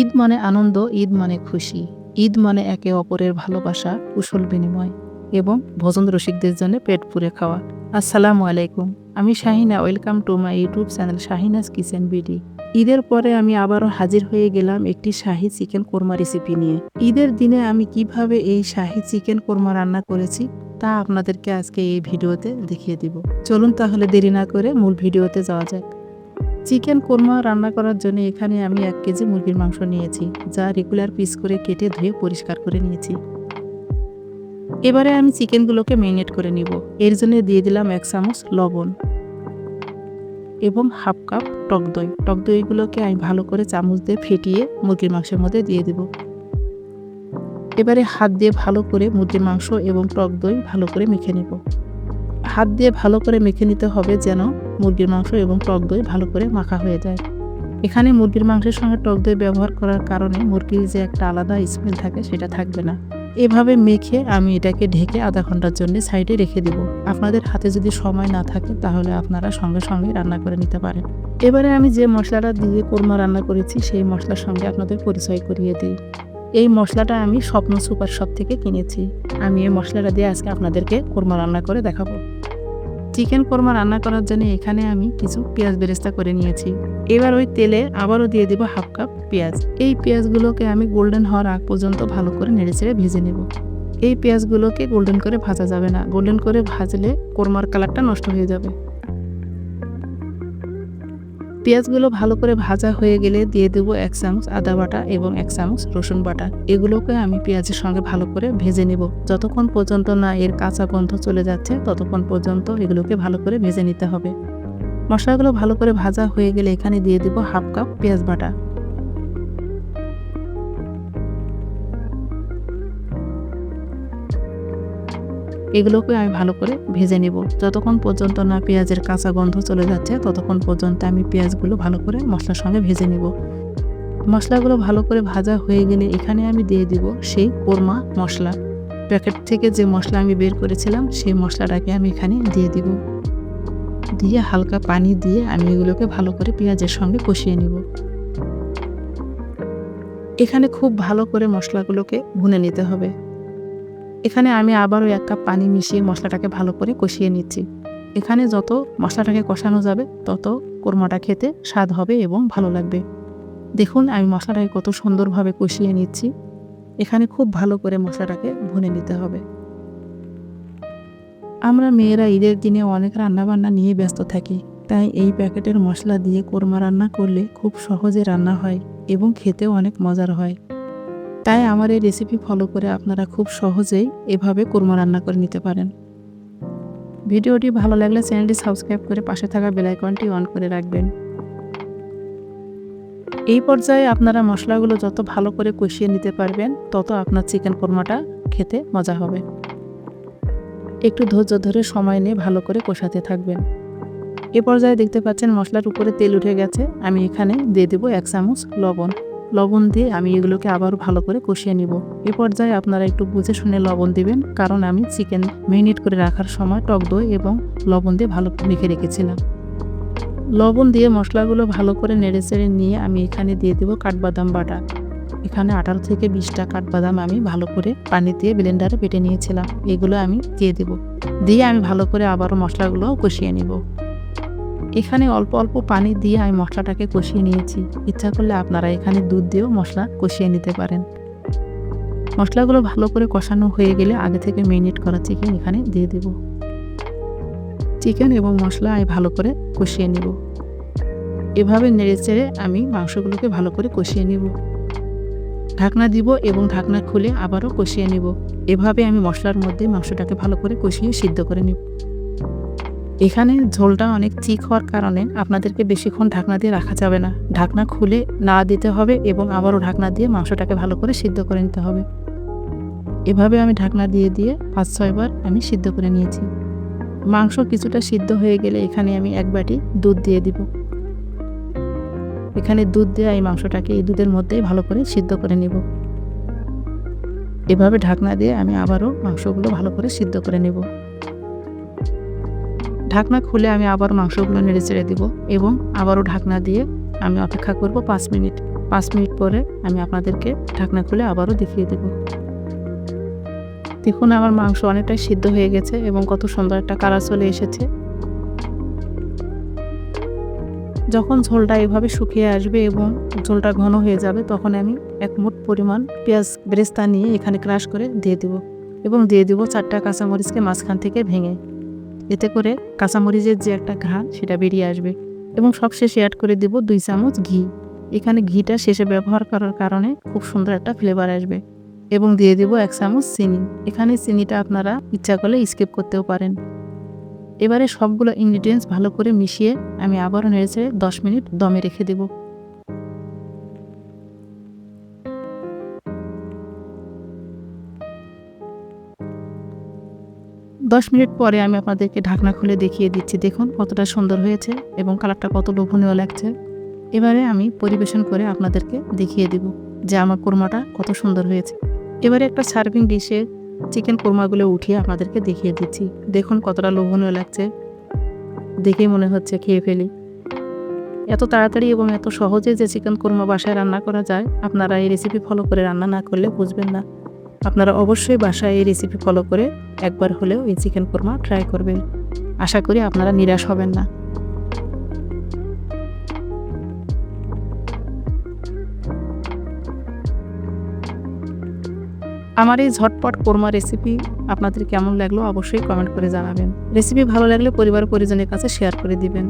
ঈদ মানে আনন্দ, ঈদ মানে খুশি। ঈদ মানে একে অপরের ভালোবাসা, কুশল বিনিময় এবং ভোজন রসিকদের জন্য পেট পুরে খাওয়া। আসসালামু আলাইকুম, আমি Shahina, welcome to my YouTube channel Shahina's kitchen BD. ঈদের পরে আমি আবারও হাজির হয়ে গেলাম একটি শাহি চিকেন কোরমা রেসিপি নিয়ে। ঈদের দিনে আমি কীভাবে এই শাহি চিকেন কোরমা রান্না করেছি, তা আপনাদেরকে আজকে এই ভিডিওতে দেখিয়ে দিব। চলুন তাহলে দেরি না করে মূল ভিডিওতে যাওয়া যাক। চিকেন কোরমা রান্না করার জন্য এখানে আমি এক কেজি মুরগির মাংস নিয়েছি, যা রেগুলার পিস করে কেটে ধুয়ে পরিষ্কার করে নিয়েছি। এবারে আমি চিকেনগুলোকে ম্যারিনেট করে নিব। এর জন্য দিয়ে দিলাম এক চামচ লবণ এবং হাফ কাপ টক দই। টক দইগুলোকে আমি ভালো করে চামচ দিয়ে ফেটিয়ে মুরগির মাংসের মধ্যে দিয়ে দেব। এবারে হাত দিয়ে ভালো করে মুরগির মাংস এবং টক দই ভালো করে মেখে নেব। হাত দিয়ে ভালো করে মেখে নিতে হবে যেন মুরগির মাংস এবং টক দই ভালো করে মাখা হয়ে যায়। এখানে মুরগির মাংসের সঙ্গে টক দই ব্যবহার করার কারণে মুরগির যে একটা আলাদা স্মেল থাকে সেটা থাকবে না। এভাবে মেখে আমি এটাকে ঢেকে আধা ঘণ্টার জন্য সাইডে রেখে দিব। আপনাদের হাতে যদি সময় না থাকে তাহলে আপনারা সঙ্গে সঙ্গে রান্না করে নিতে পারেন। এবারে আমি যে মশলাটা দিয়ে কোরমা রান্না করেছি সেই মশলার সঙ্গে আপনাদের পরিচয় করিয়ে দিই। এই মশলাটা আমি স্বপ্ন সুপার শপ থেকে কিনেছি। আমি এই মশলাটা দিয়ে আজকে আপনাদেরকে কোরমা রান্না করে দেখাবো। চিকেন কোরমা রান্না করার জন্য এখানে আমি কিছু পেঁয়াজ বেরেস্তা করে নিয়েছি। এবার ওই তেলে আবারও দিয়ে দেবো হাফ কাপ পেঁয়াজ। এই পেঁয়াজগুলোকে আমি গোল্ডেন হওয়ার আগ পর্যন্ত ভালো করে নেড়েচেড়ে ভেজে নেব। এই পেঁয়াজগুলোকে গোল্ডেন করে ভাজা যাবে না। গোল্ডেন করে ভাজলে কোরমার কালারটা নষ্ট হয়ে যাবে। পেঁয়াজগুলো ভালো করে ভাজা হয়ে গেলে দিয়ে দেবো এক চামচ আদা বাটা এবং এক চামচ রসুন বাটা। এগুলোকে আমি পেঁয়াজের সঙ্গে ভালো করে ভেজে নেব। যতক্ষণ পর্যন্ত না এর কাঁচা গন্ধ চলে যাচ্ছে, ততক্ষণ পর্যন্ত এগুলোকে ভালো করে ভেজে নিতে হবে। মশলাগুলো ভালো করে ভাজা হয়ে গেলে এখানে দিয়ে দেবো হাফ কাপ পেঁয়াজ বাটা। এগুলোকে আমি ভালো করে ভেজে নেব। যতক্ষণ পর্যন্ত না পেঁয়াজের কাঁচা গন্ধ চলে যাচ্ছে, ততক্ষণ পর্যন্ত আমি পেঁয়াজগুলো ভালো করে মশলার সঙ্গে ভেজে নেব। মশলাগুলো ভালো করে ভাজা হয়ে গেলে এখানে আমি দিয়ে দিব সেই কোরমা মশলা। প্যাকেট থেকে যে মশলা আমি বের করেছিলাম, সেই মশলাটাকে আমি এখানে দিয়ে দিব। দিয়ে হালকা পানি দিয়ে আমি এগুলোকে ভালো করে পেঁয়াজের সঙ্গে কষিয়ে নিব। এখানে খুব ভালো করে মশলাগুলোকে ভুনে নিতে হবে। এখানে আমি আবারও এক কাপ পানি মিশিয়ে মশলাটাকে ভালো করে কষিয়ে নিচ্ছি। এখানে যত মশলাটাকে কষানো যাবে, তত কোরমাটা খেতে স্বাদ হবে এবং ভালো লাগবে। দেখুন, আমি মশলাটাকে কত সুন্দরভাবে কষিয়ে নিচ্ছি। এখানে খুব ভালো করে মশলাটাকে ভুনে নিতে হবে। আমরা মেয়েরা ঈদের দিনে অনেক রান্নাবান্না নিয়ে ব্যস্ত থাকি, তাই এই প্যাকেটের মশলা দিয়ে কোরমা রান্না করলে খুব সহজে রান্না হয় এবং খেতেও অনেক মজার হয়। তাই আমার এই রেসিপি ফলো করে আপনারা খুব সহজেই এভাবে কোরমা রান্না করে নিতে পারেন। ভিডিওটি ভালো লাগলে চ্যানেলটি সাবস্ক্রাইব করে পাশে থাকা বেলাইকনটি অন করে রাখবেন। এই পর্যায়ে আপনারা মশলাগুলো যত ভালো করে কষিয়ে নিতে পারবেন, তত আপনার চিকেন কোরমাটা খেতে মজা হবে। একটু ধৈর্য ধরে সময় নিয়ে ভালো করে কষাতে থাকবেন। এ পর্যায়ে দেখতে পাচ্ছেন মশলার উপরে তেল উঠে গেছে। আমি এখানে দিয়ে দেবো এক চামচ লবণ। লবণ দিয়ে আমি এগুলোকে আবার ভালো করে কষিয়ে নিব। এ পর্যায়ে আপনারা একটু বুঝে শুনে লবণ দিবেন, কারণ আমি চিকেন ম্যারিনেট করে রাখার সময় টক দই এবং লবণ দিয়ে ভালো মেখে রেখেছিলাম। লবণ দিয়ে মশলাগুলো ভালো করে নেড়ে চেড়ে নিয়ে আমি এখানে দিয়ে দেবো কাঠবাদাম বাটা। এখানে আঠারো থেকে বিশটা কাঠবাদাম আমি ভালো করে পানি দিয়ে ব্লেন্ডারে পেটে নিয়েছিলাম। এগুলো আমি দিয়ে দেব। দিয়ে আমি ভালো করে আবারও মশলাগুলো কষিয়ে নিব। এখানে অল্প অল্প পানি দিয়ে আমি মশলাটাকে কষিয়ে নিয়েছি। ইচ্ছা করলে আপনারা এখানে দুধ দিয়েও মশলা কষিয়ে নিতে পারেন। মশলাগুলো ভালো করে কষানো হয়ে গেলে আগে থেকে মেরিনেট করা চিকেন এখানে দিয়ে দেব। চিকেন এবং মশলা আমি ভালো করে কষিয়ে নিব। এভাবে নেড়ে চেড়ে আমি মাংসগুলোকে ভালো করে কষিয়ে নেব। ঢাকনা দিব এবং ঢাকনা খুলে আবারও কষিয়ে নিব। এভাবে আমি মশলার মধ্যে মাংসটাকে ভালো করে কষিয়ে সিদ্ধ করে নিব। এখানে ঝোলটা অনেক চিক হওয়ার কারণে আপনাদেরকে বেশিক্ষণ ঢাকনা দিয়ে রাখা যাবে না। ঢাকনা খুলে না দিতে হবে এবং আবারও ঢাকনা দিয়ে মাংসটাকে ভালো করে সিদ্ধ করে নিতে হবে। এভাবে আমি ঢাকনা দিয়ে দিয়ে পাঁচ ছয়বার আমি সিদ্ধ করে নিয়েছি। মাংস কিছুটা সিদ্ধ হয়ে গেলে এখানে আমি এক বাটি দুধ দিয়ে দিব। এখানে দুধ দিয়ে এই মাংসটাকে এই দুধের মধ্যেই ভালো করে সিদ্ধ করে নিব। এভাবে ঢাকনা দিয়ে আমি আবারও মাংসগুলো ভালো করে সিদ্ধ করে নেব। ঢাকনা খুলে আমি আবার মাংসগুলো নেড়ে চেড়ে দিব এবং আবারও ঢাকনা দিয়ে আমি অপেক্ষা করব পাঁচ মিনিট। পাঁচ মিনিট পরে আমি আপনাদেরকে ঢাকনা খুলে আবারও দেখিয়ে দেব। দেখুন আমার মাংস অনেকটাই সিদ্ধ হয়ে গেছে এবং কত সুন্দর একটা কালার চলে এসেছে। যখন ঝোলটা এভাবে শুকিয়ে আসবে এবং ঝোলটা ঘন হয়ে যাবে তখন আমি এক মুঠ পরিমাণ পেঁয়াজ বেরেস্তা নিয়ে এখানে ক্রাশ করে দিয়ে দেব এবং দিয়ে দিব চারটা কাঁচামরিচকে মাঝখান থেকে ভেঙে। এতে করে কাঁচামরিচের যে একটা ঘ্রাণ, সেটা বেরিয়ে আসবে। এবং সবশেষে অ্যাড করে দিব দুই চামচ ঘি। এখানে ঘিটা শেষে ব্যবহার করার কারণে খুব সুন্দর একটা ফ্লেভার আসবে। এবং দিয়ে দিব এক চামচ চিনি। এখানে চিনিটা আপনারা ইচ্ছা করলে স্কিপ করতেও পারেন। এবারে সবগুলো ইনগ্রিডিয়েন্টস ভালো করে মিশিয়ে আমি আবারও নেড়েছে দশ মিনিট দমে রেখে দেব। দশ মিনিট পরে আমি আপনাদেরকে ঢাকনা খুলে দেখিয়ে দিচ্ছি। দেখুন কতটা সুন্দর হয়েছে এবং কালারটা কত লোভনীয় লাগছে। এবারে আমি পরিবেশন করে আপনাদেরকে দেখিয়ে দেব যে আমার কোরমাটা কত সুন্দর হয়েছে। এবারে একটা সার্ভিং ডিশে চিকেন কোরমাগুলো উঠিয়ে আপনাদেরকে দেখিয়ে দিচ্ছি। দেখুন কতটা লোভনীয় লাগছে। দেখেই মনে হচ্ছে খেয়ে ফেলি। এত তাড়াতাড়ি এবং এত সহজে যে চিকেন কোরমা বাসায় রান্না করা যায়, আপনারা এই রেসিপি ফলো করে রান্না না করলে বুঝবেন না। আপনারা অবশ্যই বাসায় এই রেসিপি ফলো করে একবার হলেও এই চিকেন কোরমা ট্রাই করবেন। আশা করি আপনারা নিরাশ হবেন না। আমার এই ঝটপট কোরমা রেসিপি আপনাদের কেমন লাগল অবশ্যই কমেন্ট করে জানাবেন। রেসিপি ভালো লাগলে পরিবার পরিজনের কাছে শেয়ার করে দিবেন।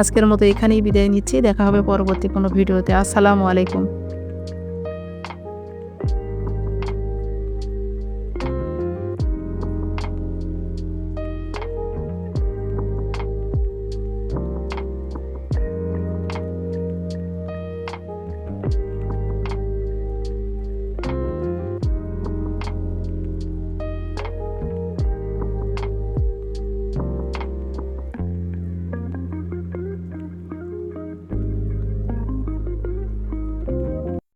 আজকের মতো এখানেই বিদায় নিচ্ছি। দেখা হবে পরবর্তী কোনো ভিডিওতে। আসসালামু আলাইকুম।